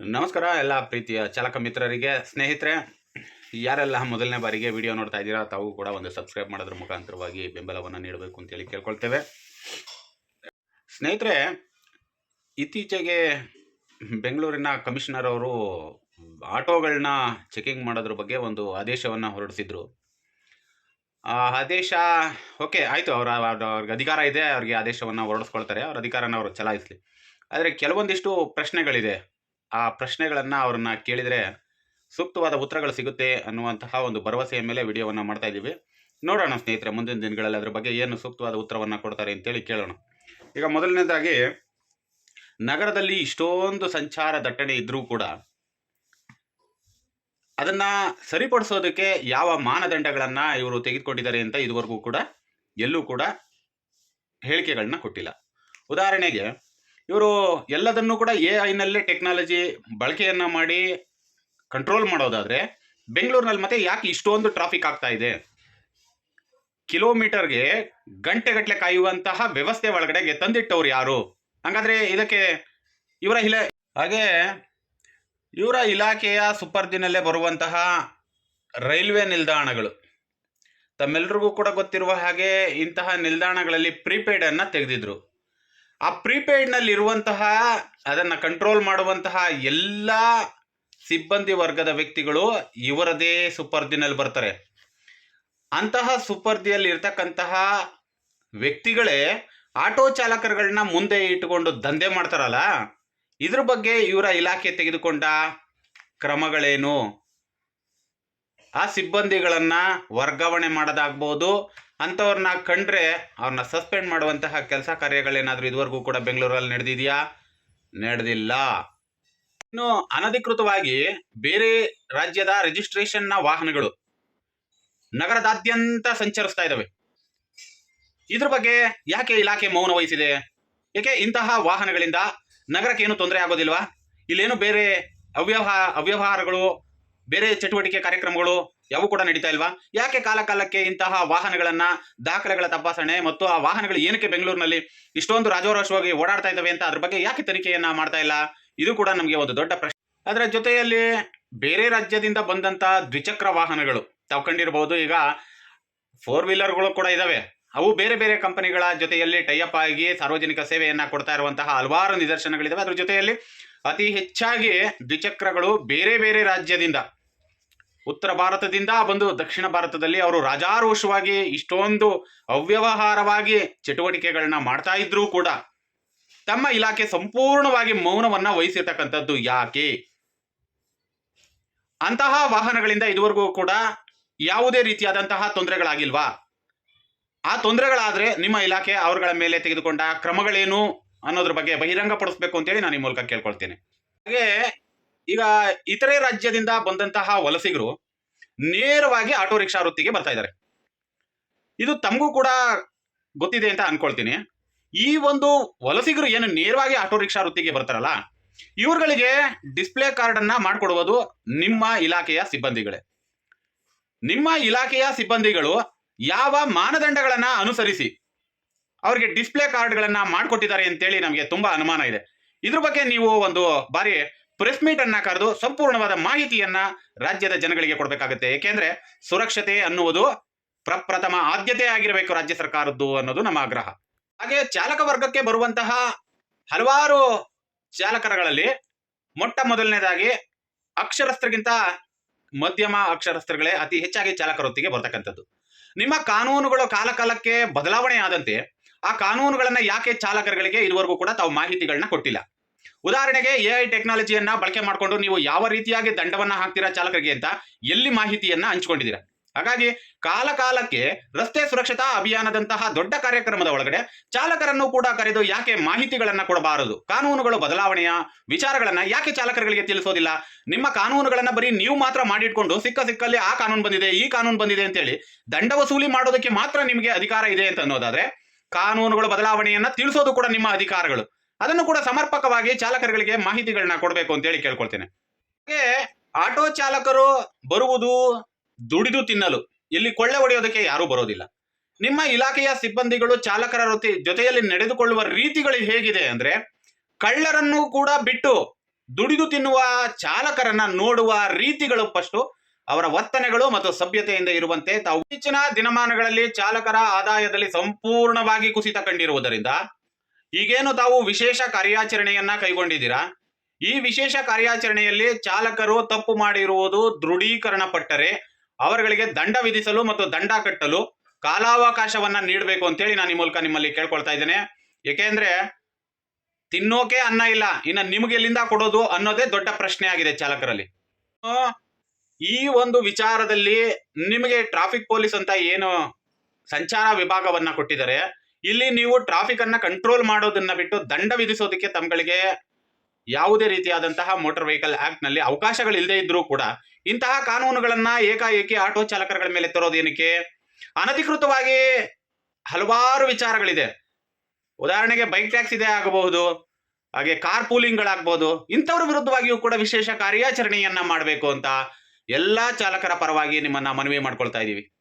ನಮಸ್ಕಾರ ಎಲ್ಲ ಪ್ರೀತಿಯ ಚಾಲಕ ಮಿತ್ರರಿಗೆ, ಸ್ನೇಹಿತರೆ. ಯಾರೆಲ್ಲ ಮೊದಲನೇ ಬಾರಿಗೆ ವಿಡಿಯೋ ನೋಡ್ತಾ ಇದ್ದೀರಾ, ತಾವು ಕೂಡ ಒಂದು ಸಬ್ಸ್ಕ್ರೈಬ್ ಮಾಡೋದ್ರ ಮುಖಾಂತರವಾಗಿ ಬೆಂಬಲವನ್ನು ನೀಡಬೇಕು ಅಂತೇಳಿ ಕೇಳ್ಕೊಳ್ತೇವೆ. ಸ್ನೇಹಿತರೆ, ಇತ್ತೀಚೆಗೆ ಬೆಂಗಳೂರಿನ ಕಮಿಷನರ್ ಅವರು ಆಟೋಗಳನ್ನ ಚೆಕಿಂಗ್ ಮಾಡೋದ್ರ ಬಗ್ಗೆ ಒಂದು ಆದೇಶವನ್ನು ಹೊರಡಿಸಿದ್ರು. ಆ ಆದೇಶ, ಓಕೆ, ಆಯಿತು ಅವರ, ಅವ್ರಿಗೆ ಅಧಿಕಾರ ಇದೆ, ಅವ್ರಿಗೆ ಆದೇಶವನ್ನು ಹೊರಡಿಸ್ಕೊಳ್ತಾರೆ, ಅವ್ರ ಅಧಿಕಾರನ ಅವರು ಚಲಾಯಿಸಲಿ. ಆದರೆ ಕೆಲವೊಂದಿಷ್ಟು ಪ್ರಶ್ನೆಗಳಿದೆ. ಆ ಪ್ರಶ್ನೆಗಳನ್ನು ಅವ್ರನ್ನ ಕೇಳಿದರೆ ಸೂಕ್ತವಾದ ಉತ್ತರಗಳು ಸಿಗುತ್ತೆ ಅನ್ನುವಂತಹ ಒಂದು ಭರವಸೆಯ ಮೇಲೆ ವಿಡಿಯೋವನ್ನು ಮಾಡ್ತಾ ಇದ್ದೀವಿ. ನೋಡೋಣ ಸ್ನೇಹಿತರೆ, ಮುಂದಿನ ದಿನಗಳಲ್ಲಿ ಅದ್ರ ಬಗ್ಗೆ ಏನು ಸೂಕ್ತವಾದ ಉತ್ತರವನ್ನು ಕೊಡ್ತಾರೆ ಅಂತೇಳಿ ಕೇಳೋಣ. ಈಗ ಮೊದಲನೇದಾಗಿ, ನಗರದಲ್ಲಿ ಇಷ್ಟೊಂದು ಸಂಚಾರ ದಟ್ಟಣೆ ಇದ್ದರೂ ಕೂಡ ಅದನ್ನ ಸರಿಪಡಿಸೋದಕ್ಕೆ ಯಾವ ಮಾನದಂಡಗಳನ್ನು ಇವರು ತೆಗೆದುಕೊಂಡಿದ್ದಾರೆ ಅಂತ ಇದುವರೆಗೂ ಕೂಡ ಎಲ್ಲೂ ಕೂಡ ಹೇಳಿಕೆಗಳನ್ನ ಕೊಟ್ಟಿಲ್ಲ. ಉದಾಹರಣೆಗೆ ಇವರು ಎಲ್ಲದನ್ನು ಕೂಡ ಎ ಐನಲ್ಲೇ ಟೆಕ್ನಾಲಜಿ ಬಳಕೆಯನ್ನ ಮಾಡಿ ಕಂಟ್ರೋಲ್ ಮಾಡೋದಾದ್ರೆ ಬೆಂಗಳೂರಿನಲ್ಲಿ ಮತ್ತೆ ಯಾಕೆ ಇಷ್ಟೊಂದು ಟ್ರಾಫಿಕ್ ಆಗ್ತಾ ಇದೆ? ಕಿಲೋಮೀಟರ್ಗೆ ಗಂಟೆಗಟ್ಟಲೆ ಕಾಯುವಂತಹ ವ್ಯವಸ್ಥೆ ಒಳಗಡೆಗೆ ತಂದಿಟ್ಟವ್ರು ಯಾರು? ಹಂಗಾದ್ರೆ ಇದಕ್ಕೆ ಇವರ ಇಲ, ಹಾಗೆ ಇವರ ಇಲಾಖೆಯ ಸುಪರ್ದಿನಲ್ಲೇ ಬರುವಂತಹ ರೈಲ್ವೆ ನಿಲ್ದಾಣಗಳು. ತಮ್ಮೆಲ್ರಿಗೂ ಕೂಡ ಗೊತ್ತಿರುವ ಹಾಗೆ ಇಂತಹ ನಿಲ್ದಾಣಗಳಲ್ಲಿ ಪ್ರೀಪೇಡ್ ಅನ್ನ ತೆಗೆದಿದ್ರು. ಆ ಪ್ರೀಪೇಯ್ಡ್ನಲ್ಲಿ ಇರುವಂತಹ ಅದನ್ನು ಕಂಟ್ರೋಲ್ ಮಾಡುವಂತಹ ಎಲ್ಲ ಸಿಬ್ಬಂದಿ ವರ್ಗದ ವ್ಯಕ್ತಿಗಳು ಇವರದೇ ಸುಪರ್ದಿನಲ್ಲಿ ಬರ್ತಾರೆ. ಅಂತಹ ಸುಪರ್ದಿಯಲ್ಲಿ ಇರ್ತಕ್ಕಂತಹ ವ್ಯಕ್ತಿಗಳೇ ಆಟೋ ಚಾಲಕರುಗಳನ್ನ ಮುಂದೆ ಇಟ್ಟುಕೊಂಡು ದಂಧೆ ಮಾಡ್ತಾರಲ್ಲ, ಇದ್ರ ಬಗ್ಗೆ ಇವರ ಇಲಾಖೆ ತೆಗೆದುಕೊಂಡ ಕ್ರಮಗಳೇನು? ಆ ಸಿಬ್ಬಂದಿಗಳನ್ನು ವರ್ಗಾವಣೆ ಮಾಡೋದಾಗ್ಬೋದು ಅಂಥವ್ರನ್ನ ಕಂಡ್ರೆ ಅವ್ರನ್ನ ಸಸ್ಪೆಂಡ್ ಮಾಡುವಂತಹ ಕೆಲಸ ಕಾರ್ಯಗಳೇನಾದರೂ ಇದುವರೆಗೂ ಕೂಡ ಬೆಂಗಳೂರಲ್ಲಿ ನಡೆದಿದೆಯಾ? ನಡೆದಿಲ್ಲ. ಇನ್ನು ಅನಧಿಕೃತವಾಗಿ ಬೇರೆ ರಾಜ್ಯದ ರಿಜಿಸ್ಟ್ರೇಷನ್ನ ವಾಹನಗಳು ನಗರದಾದ್ಯಂತ ಸಂಚರಿಸ್ತಾ ಇದ್ದಾವೆ ಇದ್ರ ಬಗ್ಗೆ ಯಾಕೆ ಇಲಾಖೆ ಮೌನ ವಹಿಸಿದೆ? ಏಕೆ ಇಂತಹ ವಾಹನಗಳಿಂದ ನಗರಕ್ಕೆ ಏನು ತೊಂದರೆ ಆಗೋದಿಲ್ವಾ? ಇಲ್ಲೇನು ಬೇರೆ ಅವ್ಯವಹಾರ ಅವ್ಯವಹಾರಗಳು ಬೇರೆ ಚಟುವಟಿಕೆ ಕಾರ್ಯಕ್ರಮಗಳು ಯಾವು ಕೂಡ ನಡೀತಾ ಇಲ್ವಾ? ಯಾಕೆ ಕಾಲ ಕಾಲಕ್ಕೆ ಇಂತಹ ವಾಹನಗಳನ್ನ, ದಾಖಲೆಗಳ ತಪಾಸಣೆ ಮತ್ತು ಆ ವಾಹನಗಳು ಏನಕ್ಕೆ ಬೆಂಗಳೂರಿನಲ್ಲಿ ಇಷ್ಟೊಂದು ರಾಜವರಾಶವಾಗಿ ಓಡಾಡ್ತಾ ಇದ್ದಾವೆ ಅಂತ ಅದ್ರ ಬಗ್ಗೆ ಯಾಕೆ ತನಿಖೆಯನ್ನ ಮಾಡ್ತಾ ಇಲ್ಲ? ಇದು ಕೂಡ ನಮಗೆ ಒಂದು ದೊಡ್ಡ ಪ್ರಶ್ನೆ. ಅದರ ಜೊತೆಯಲ್ಲಿ ಬೇರೆ ರಾಜ್ಯದಿಂದ ಬಂದಂತ ದ್ವಿಚಕ್ರ ವಾಹನಗಳು, ತಾವು ಕಂಡಿರಬಹುದು, ಈಗ ಫೋರ್ ವೀಲರ್ಗಳು ಕೂಡ ಇದಾವೆ. ಅವು ಬೇರೆ ಬೇರೆ ಕಂಪನಿಗಳ ಜೊತೆಯಲ್ಲಿ ಟೈಅಪ್ ಆಗಿ ಸಾರ್ವಜನಿಕ ಸೇವೆಯನ್ನ ಕೊಡ್ತಾ ಇರುವಂತಹ ಹಲವಾರು ನಿದರ್ಶನಗಳಿದಾವೆ. ಅದ್ರ ಜೊತೆಯಲ್ಲಿ ಅತಿ ಹೆಚ್ಚಾಗಿ ದ್ವಿಚಕ್ರಗಳು ಬೇರೆ ಬೇರೆ ರಾಜ್ಯದಿಂದ ಉತ್ತರ ಭಾರತದಿಂದ ಬಂದು ದಕ್ಷಿಣ ಭಾರತದಲ್ಲಿ ಅವರು ರಾಜಾರೋಷವಾಗಿ ಇಷ್ಟೊಂದು ಅವ್ಯವಹಾರವಾಗಿ ಚಟುವಟಿಕೆಗಳನ್ನ ಮಾಡ್ತಾ ಇದ್ರೂ ಕೂಡ ತಮ್ಮ ಇಲಾಖೆ ಸಂಪೂರ್ಣವಾಗಿ ಮೌನವನ್ನ ವಹಿಸಿರ್ತಕ್ಕಂಥದ್ದು ಯಾಕೆ? ಅಂತಹ ವಾಹನಗಳಿಂದ ಇದುವರೆಗೂ ಕೂಡ ಯಾವುದೇ ರೀತಿಯಾದಂತಹ ತೊಂದರೆಗಳಾಗಿಲ್ವಾ? ಆ ತೊಂದರೆಗಳಾದ್ರೆ ನಿಮ್ಮ ಇಲಾಖೆ ಅವರುಗಳ ಮೇಲೆ ತೆಗೆದುಕೊಂಡ ಕ್ರಮಗಳೇನು ಅನ್ನೋದ್ರ ಬಗ್ಗೆ ಬಹಿರಂಗಪಡಿಸ್ಬೇಕು ಅಂತೇಳಿ ನಾನು ಈ ಮೂಲಕ ಕೇಳ್ಕೊಳ್ತೇನೆ. ಹಾಗೆ ಈಗ ಇತರೆ ರಾಜ್ಯದಿಂದ ಬಂದಂತಹ ವಲಸಿಗರು ನೇರವಾಗಿ ಆಟೋ ರಿಕ್ಷಾ ವೃತ್ತಿಗೆ ಬರ್ತಾ ಇದ್ದಾರೆ. ಇದು ತಮಗೂ ಕೂಡ ಗೊತ್ತಿದೆ ಅಂತ ಅನ್ಕೊಳ್ತೀನಿ. ಈ ಒಂದು ವಲಸಿಗರು ಏನು ನೇರವಾಗಿ ಆಟೋ ರಿಕ್ಷಾ ವೃತ್ತಿಗೆ ಬರ್ತಾರಲ್ಲ, ಇವ್ರುಗಳಿಗೆ ಡಿಸ್ಪ್ಲೇ ಕಾರ್ಡ್ ಅನ್ನ ಮಾಡಿಕೊಡುವುದು ನಿಮ್ಮ ಇಲಾಖೆಯ ಸಿಬ್ಬಂದಿಗಳೇ. ನಿಮ್ಮ ಇಲಾಖೆಯ ಸಿಬ್ಬಂದಿಗಳು ಯಾವ ಮಾನದಂಡಗಳನ್ನ ಅನುಸರಿಸಿ ಅವರಿಗೆ ಡಿಸ್ಪ್ಲೇ ಕಾರ್ಡ್ಗಳನ್ನ ಮಾಡಿಕೊಟ್ಟಿದ್ದಾರೆ ಅಂತೇಳಿ ನಮಗೆ ತುಂಬಾ ಅನುಮಾನ ಇದೆ. ಇದ್ರ ಬಗ್ಗೆ ನೀವು ಒಂದು ಬಾರಿ ಪ್ರೆಸ್ ಮೀಟ್ ಅನ್ನ ಕರೆದು ಸಂಪೂರ್ಣವಾದ ಮಾಹಿತಿಯನ್ನ ರಾಜ್ಯದ ಜನಗಳಿಗೆ ಕೊಡಬೇಕಾಗುತ್ತೆ. ಏಕೆಂದ್ರೆ ಸುರಕ್ಷತೆ ಅನ್ನುವುದು ಪ್ರಪ್ರಥಮ ಆದ್ಯತೆ ಆಗಿರಬೇಕು ರಾಜ್ಯ ಸರ್ಕಾರದ್ದು ಅನ್ನೋದು ನಮ್ಮ ಆಗ್ರಹ. ಹಾಗೆ ಚಾಲಕ ವರ್ಗಕ್ಕೆ ಬರುವಂತಹ ಹಲವಾರು ಚಾಲಕರಗಳಲ್ಲಿ ಮೊಟ್ಟ ಮೊದಲನೇದಾಗಿ ಅಕ್ಷರಸ್ಥರಿಗಿಂತ ಮಧ್ಯಮ ಅಕ್ಷರಸ್ಥರುಗಳೇ ಅತಿ ಹೆಚ್ಚಾಗಿ ಚಾಲಕರೊತ್ತಿಗೆ ಬರ್ತಕ್ಕಂಥದ್ದು. ನಿಮ್ಮ ಕಾನೂನುಗಳು ಕಾಲಕಾಲಕ್ಕೆ ಬದಲಾವಣೆ ಆದಂತೆ ಆ ಕಾನೂನುಗಳನ್ನ ಯಾಕೆ ಚಾಲಕರುಗಳಿಗೆ ಇದುವರೆಗೂ ಕೂಡ ತಾವು ಮಾಹಿತಿಗಳನ್ನ ಕೊಟ್ಟಿಲ್ಲ? ಉದಾಹರಣೆಗೆ ಎ ಐ ಟೆಕ್ನಾಲಜಿಯನ್ನ ಬಳಕೆ ಮಾಡಿಕೊಂಡು ನೀವು ಯಾವ ರೀತಿಯಾಗಿ ದಂಡವನ್ನ ಹಾಕ್ತೀರಾ ಚಾಲಕರಿಗೆ ಅಂತ ಎಲ್ಲಿ ಮಾಹಿತಿಯನ್ನ ಹಂಚಿಕೊಂಡಿದ್ದೀರಾ? ಹಾಗಾಗಿ ಕಾಲಕಾಲಕ್ಕೆ ರಸ್ತೆ ಸುರಕ್ಷತಾ ಅಭಿಯಾನದಂತಹ ದೊಡ್ಡ ಕಾರ್ಯಕ್ರಮದ ಒಳಗಡೆ ಚಾಲಕರನ್ನು ಕೂಡ ಕರೆದು ಯಾಕೆ ಮಾಹಿತಿಗಳನ್ನ ಕೊಡಬಾರದು? ಕಾನೂನುಗಳು ಬದಲಾವಣೆಯ? ವಿಚಾರಗಳನ್ನ ಯಾಕೆ ಚಾಲಕರುಗಳಿಗೆ ತಿಳಿಸೋದಿಲ್ಲ? ನಿಮ್ಮ ಕಾನೂನುಗಳನ್ನ ಬರೀ ನೀವು ಮಾತ್ರ ಮಾಡಿಟ್ಕೊಂಡು ಸಿಕ್ಕ ಸಿಕ್ಕಲ್ಲಿ ಆ ಕಾನೂನು ಬಂದಿದೆ, ಈ ಕಾನೂನು ಬಂದಿದೆ ಅಂತೇಳಿ ದಂಡ ವಸೂಲಿ ಮಾಡೋದಕ್ಕೆ ಮಾತ್ರ ನಿಮಗೆ ಅಧಿಕಾರ ಇದೆ ಅಂತ ಅನ್ನೋದಾದ್ರೆ ಕಾನೂನುಗಳ ಬದಲಾವಣೆಯನ್ನ ತಿಳಿಸೋದು ಕೂಡ ನಿಮ್ಮ ಅಧಿಕಾರಗಳು. ಅದನ್ನು ಕೂಡ ಸಮರ್ಪಕವಾಗಿ ಚಾಲಕರುಗಳಿಗೆ ಮಾಹಿತಿಗಳನ್ನ ಕೊಡಬೇಕು ಅಂತ ಹೇಳಿ ಕೇಳ್ಕೊಳ್ತೇನೆ. ಹಾಗೆ ಆಟೋ ಚಾಲಕರು ಬರುವುದು ದುಡಿದು ತಿನ್ನಲು. ಇಲ್ಲಿ ಕೊಳ್ಳೆ ಹೊಡೆಯೋದಕ್ಕೆ ಯಾರೂ ಬರೋದಿಲ್ಲ. ನಿಮ್ಮ ಇಲಾಖೆಯ ಸಿಬ್ಬಂದಿಗಳು ಚಾಲಕರ ಜೊತೆಯಲ್ಲಿ ನಡೆದುಕೊಳ್ಳುವ ರೀತಿಗಳು ಹೇಗಿದೆ ಅಂದ್ರೆ ಕಳ್ಳರನ್ನು ಕೂಡ ಬಿಟ್ಟು ದುಡಿದು ತಿನ್ನುವ ಚಾಲಕರನ್ನ ನೋಡುವ ರೀತಿಗಳು ಫಸ್ಟ್ ಅವರ ವರ್ತನೆಗಳು ಮತ್ತು ಸಭ್ಯತೆಯಿಂದ ಇರುವಂತೆ ತಾವು ಇತ್ತೀಚಿನ ದಿನಮಾನಗಳಲ್ಲಿ ಚಾಲಕರ ಆದಾಯದಲ್ಲಿ ಸಂಪೂರ್ಣವಾಗಿ ಕುಸಿತ ಕಂಡಿರುವುದರಿಂದ ಈಗೇನು ತಾವು ವಿಶೇಷ ಕಾರ್ಯಾಚರಣೆಯನ್ನ ಕೈಗೊಂಡಿದ್ದೀರಾ? ಈ ವಿಶೇಷ ಕಾರ್ಯಾಚರಣೆಯಲ್ಲಿ ಚಾಲಕರು ತಪ್ಪು ಮಾಡಿರುವುದು ದೃಢೀಕರಣ ಪಟ್ಟರೆ ಅವರುಗಳಿಗೆ ದಂಡ ವಿಧಿಸಲು ಮತ್ತು ದಂಡ ಕಟ್ಟಲು ಕಾಲಾವಕಾಶವನ್ನ ನೀಡಬೇಕು ಅಂತೇಳಿ ನಾನು ಈ ಮೂಲಕ ನಿಮ್ಮಲ್ಲಿ ಕೇಳ್ಕೊಳ್ತಾ ಇದ್ದೇನೆ. ಏಕೆಂದ್ರೆ ತಿನ್ನೋಕೆ ಅನ್ನ ಇಲ್ಲ, ಇನ್ನ ನಿಮ್ಗೆ ಎಲ್ಲಿಂದ ಕೊಡೋದು ಅನ್ನೋದೇ ದೊಡ್ಡ ಪ್ರಶ್ನೆ ಆಗಿದೆ ಚಾಲಕರಲ್ಲಿ. ಈ ಒಂದು ವಿಚಾರದಲ್ಲಿ ನಿಮಗೆ ಟ್ರಾಫಿಕ್ ಪೊಲೀಸ್ ಅಂತ ಏನು ಸಂಚಾರ ವಿಭಾಗವನ್ನ ಕೊಟ್ಟಿದ್ದಾರೆ. ಇಲ್ಲಿ ನೀವು ಟ್ರಾಫಿಕ್ ಅನ್ನ ಕಂಟ್ರೋಲ್ ಮಾಡೋದನ್ನ ಬಿಟ್ಟು ದಂಡ ವಿಧಿಸೋದಕ್ಕೆ ತಮ್ಗಳಿಗೆ ಯಾವುದೇ ರೀತಿಯಾದಂತಹ ಮೋಟಾರ್ ವೆಹಿಕಲ್ ಆಕ್ಟ್ನಲ್ಲಿ ಅವಕಾಶಗಳಿಲ್ಲದೆ ಇದ್ರೂ ಕೂಡ ಇಂತಹ ಕಾನೂನುಗಳನ್ನ ಏಕಾಏಕಿ ಆಟೋ ಚಾಲಕರುಗಳ ಮೇಲೆ ತರೋದು ಏನಕ್ಕೆ? ಅನಧಿಕೃತವಾಗಿ ಹಲವಾರು ವಿಚಾರಗಳಿದೆ. ಉದಾಹರಣೆಗೆ ಬೈಕ್ ಟ್ಯಾಕ್ಸ್ ಇದೆ ಆಗಬಹುದು, ಹಾಗೆ ಕಾರ್ ಪೂಲಿಂಗ್ಗಳಾಗಬಹುದು ಇಂಥವ್ರ ವಿರುದ್ಧವಾಗಿಯೂ ಕೂಡ ವಿಶೇಷ ಕಾರ್ಯಾಚರಣೆಯನ್ನ ಮಾಡಬೇಕು ಅಂತ ಎಲ್ಲಾ ಚಾಲಕರ ಪರವಾಗಿ ನಿಮ್ಮನ್ನ ಮನವಿ ಮಾಡ್ಕೊಳ್ತಾ ಇದೀವಿ